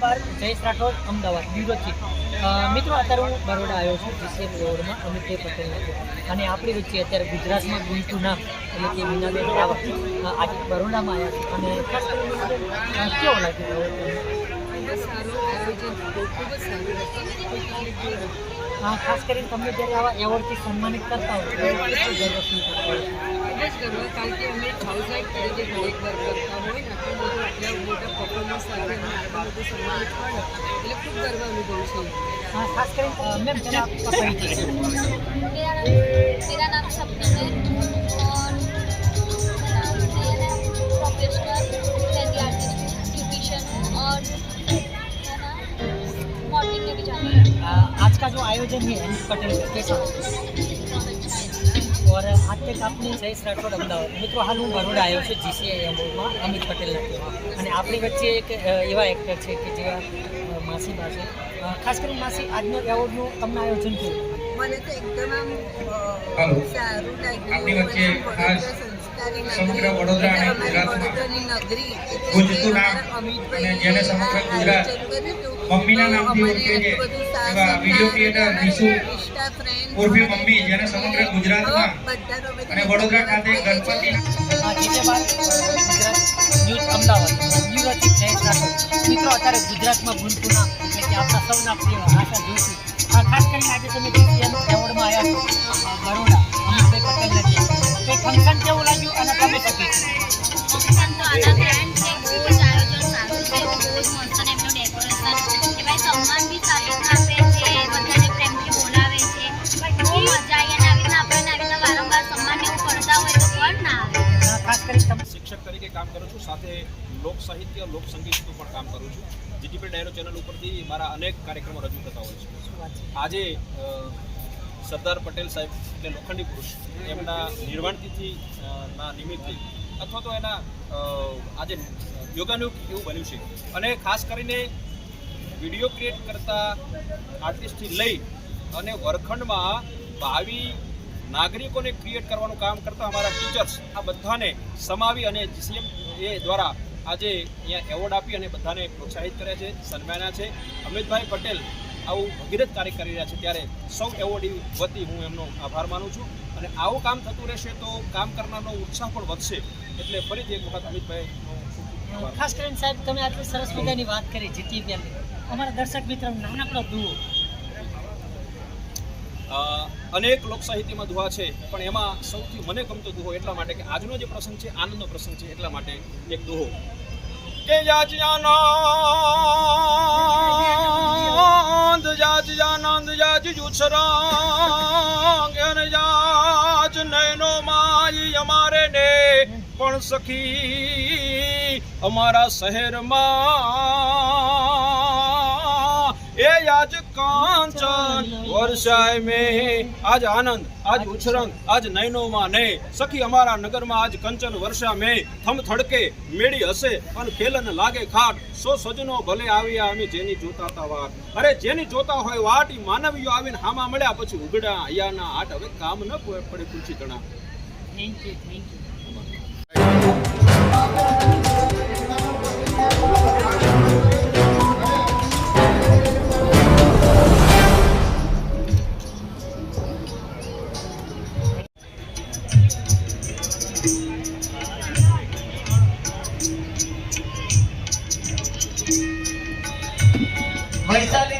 બાર જયેશ રાઠોડ અમદાવાદ બ્યુરોથી મિત્રો અત્યારે હું બરોડા આવ્યો છું જીસીએમ રોડમાં અમિતભાઈ પટેલ નથી અને આપણી વચ્ચે અત્યારે ગુજરાતમાં ગુંતું નામ એટલે કે મીનાબેન રાવત આજે બરોડામાં આવ્યા છે. અને ખાસ કરીને કેવો લાગ્યો હતું. ખાસ કરીને તમને જ્યારે આવા એવોર્ડથી સન્માનિત કરતા હોય ત્યારે કેટલો ગર્વ feel થતો હોય છે? ખૂબ જ ગર્વ કારણ કે અમે હાઉસવાઇફ તરીકે ઘણી વાર કરતા હોય ને આટલું બધું આટલા મોટા પરફોર્મન્સ સાથે અમે આટલું બધું સન્માનિત મળે એટલે ખૂબ ગર્વ અનુભવ છે અ, ખાસ કરીને અ, મેમ પહેલાં આપકા પરિચય मेरा नाम मेरा नाम सपना है और मेरा नाम प्रोफेशनल मेहंदी आर्टिस्ट ब्यूटिशियन हूँ और है ना मॉडलिंग में भी जाती हूँ अ, आज का जो आयोजन है अमित पटेल का कैसा बहुत अच्छा है રાકેશ આપનું જયેશ રાઠોડ અમદાવાદ. મિત્રો હાલ હું બરોડા આવ્યો છું જીસીઆઈ એમઓમાં અમિત પટેલના ટીમમાં અને આપણી વચ્ચે એક એવા એક્ટર છે કે જેવા માસી પાસે ખાસ કરીને માસી આજનો એવોર્ડનું તમને આયોજન કર્યું મને તો એકદમ આમ સારું લાગ્યું. સમગ્ર વડોદરા અને ગુજરાતમાં ગુજતું નામ અને જેને સમગ્ર ગુજરાત મમ્મીના નામથી ઓળખે છે. એટલું બધું સાથ એવા વીડિયો ક્રિએટર અને વિશુ ઇન્સ્ટા friends ઉર્ફી અને મમ્મી, જેને સમગ્ર ગુજરાતમાં અને વડોદરા ખાતે ગણપતિ આ જીતે બાર ગુજરાત ન્યૂઝ અમદાવાદ બ્યુરો જયેશ રાઠોડ મિત્રો અત્યારે ગુજરાતમાં નામ એટલે કે આપણા સૌના પ્રિય આશા જોશી. ખાસ કરીને આજે તમે જીસીએમ એવોર્ડમાં આવ્યા બરોડા અમિતભાઈ પટેલના ત્યાં કંઈ ફંક્શન કેવું લાગ્યું અને તમે શું સાહિત્ય લોક સંગીતનું પણ કામ કરું છું. જીટીપી ડાયરો ચેનલ ઉપરથી મારા અનેક કાર્યક્રમો રજૂ થતા હોય છે. આજે સરદાર પટેલ સાહેબ એટલે લોખંડી પુરુષ એમના નિર્વાણતિથિ ના નિમિત્તે અથવા તો એના આજે યોગાનું એવું બન્યું છે. અને ખાસ કરીને વીડિયો ક્રિએટ કરતા આર્ટિસ્ટથી લઈ અને વર્ગખંડમાં ભાવિ નાગરિકોને ક્રિએટ કરવાનું કામ કરતા અમારા ટીચર્સ આ બધાને સમાવી અને જીસીએમ એ દ્વારા આજે અહીંયા એવોર્ડ આપી અને બધાને પ્રોત્સાહિત કર્યા છે સન્માન્યા છે. અમિતભાઈ પટેલ આવું ભગીરથ કાર્ય કરી રહ્યા છે ત્યારે સૌ એવોર્ડી વતી હું એમનો આભાર માનું છું. અને આવું કામ થતું રહેશે તો કામ કરનારનો ઉત્સાહ પણ વધશે એટલે ફરીથી એક વખત આભાર. ખાસ કરીને સાહેબ તમે આટલી સરસ મજાની વાત કરી જીટીપીએલની અમારા દર્શક મિત્ર નાનકડો દુઓ અનેક લોક સાહિત્યમાં દુહા છે, પણ એમાં સૌથી મને ગમતો દુહો એટલા માટે કે આજનો જે પ્રસંગ છે, આનંદનો પ્રસંગ છે, એટલા માટે એક દુહો. કે જાજ આનંદ જાજ આનંદ, જાજ જુછરાંગ અને જાજ નયનો માઈ અમારે ને પણ સખી અમારા શહેરમાં આજ કાંચન વર્ષાય મે. આજ આનંદ આજ ઉછરંગ આજ નયનોમાં ને. સખી અમારા નગરમાં આજ કંચન વર્ષા મે. થમ થડકે મેળી હશે અને ખેલન લાગે ખાટ. સો સજનો ભલે આવ્યા અમે જેની જોતા તા વાત અરે જેની જોતા હોય વાટ ઈ માનવીઓ આવીને હામા મળ્યા પછી ઉગડા અહીંયાના આટ હવે કામ ન પડે પૂછી તણા thank you thank you Vaishali